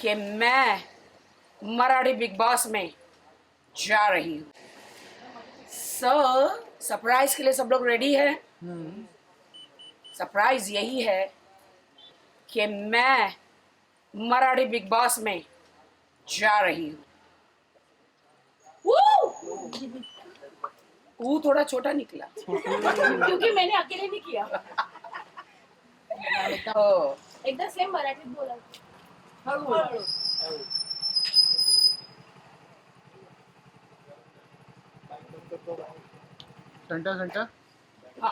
कि मैं Marathi Bigg boss में जा रही हूँ। सो सरप्राइज़ के लिए सब लोग रेडी है? सरप्राइज़ यही है कि मैं मराठी बिग बॉस में जा रही हूँ। वो थोड़ा छोटा निकला। क्योंकि मैंने अकेले नहीं किया। हो. एकदा सेम मराठीत बोला. हळूहळू सेंटर सेंटर हा.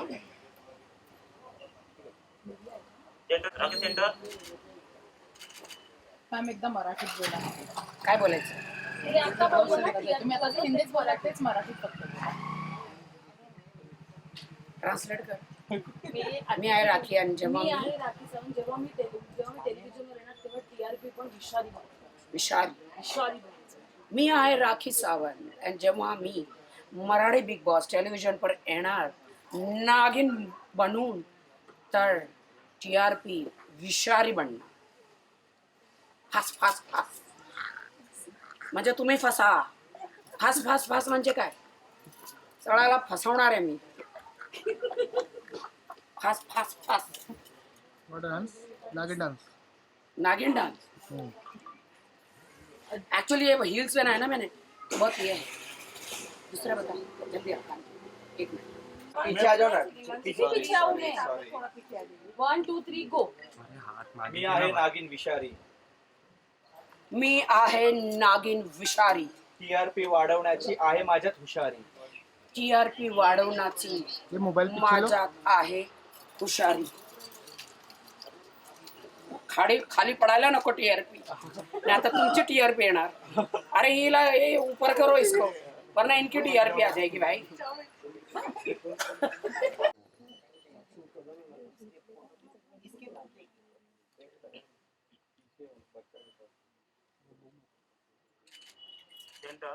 सेंटर सेंटर मॅम एकदा मराठीत बोला. काय बोलायचं? आता बोललो ना तुम्ही आता हिंदीच बोला तेच मराठीत फक्त बोला. ट्रान्सलेट कर. मी आहे राखी आणि जेव्हा मी आहे राखी सावंत जेव्हा मी जेव्हा मी टेलिव्हिजनवर येणार तेव्हा टीआरपी पण विषारी विषारी. बनायचं मी आहे राखी सावंत. आणि जेव्हा मी मराठी बिग बॉस टेलिव्हिजन पर येणार नागिन बनून तर टी आर पी विषारी बनणार. फास फास फास. म्हणजे तुम्ही फसा. फास फास फास म्हणजे काय? सगळ्याला फसवणार आहे मी. फास फास फास व्हाट डांस नागिन डांस नागिन डांस एक्चुअली ये हील्स पहना है ना मैंने तो बहुत ये है। दूसरा बता जल्दी आप एक मिनट। पीछे आ जाओ ना पीछे आओ मैं। वन टू थ्री गो मी आहे नागिन विषारी। मी आहे नागिन विषारी। टीआरपी वाढवण्याची आहे माझ्यात हुशारी। टी आर पी वाढवण्याची ये मोबाइल पीछे लो माझ्यात आहे हुशारी खाली खाली पडायला नको टीआरपी नाही आता तुमची टीआरपी येणार. अरे हिला ये ऊपर करो इसको. वरना इनकी टीआरपी आ जाएगी भाई. सेंटर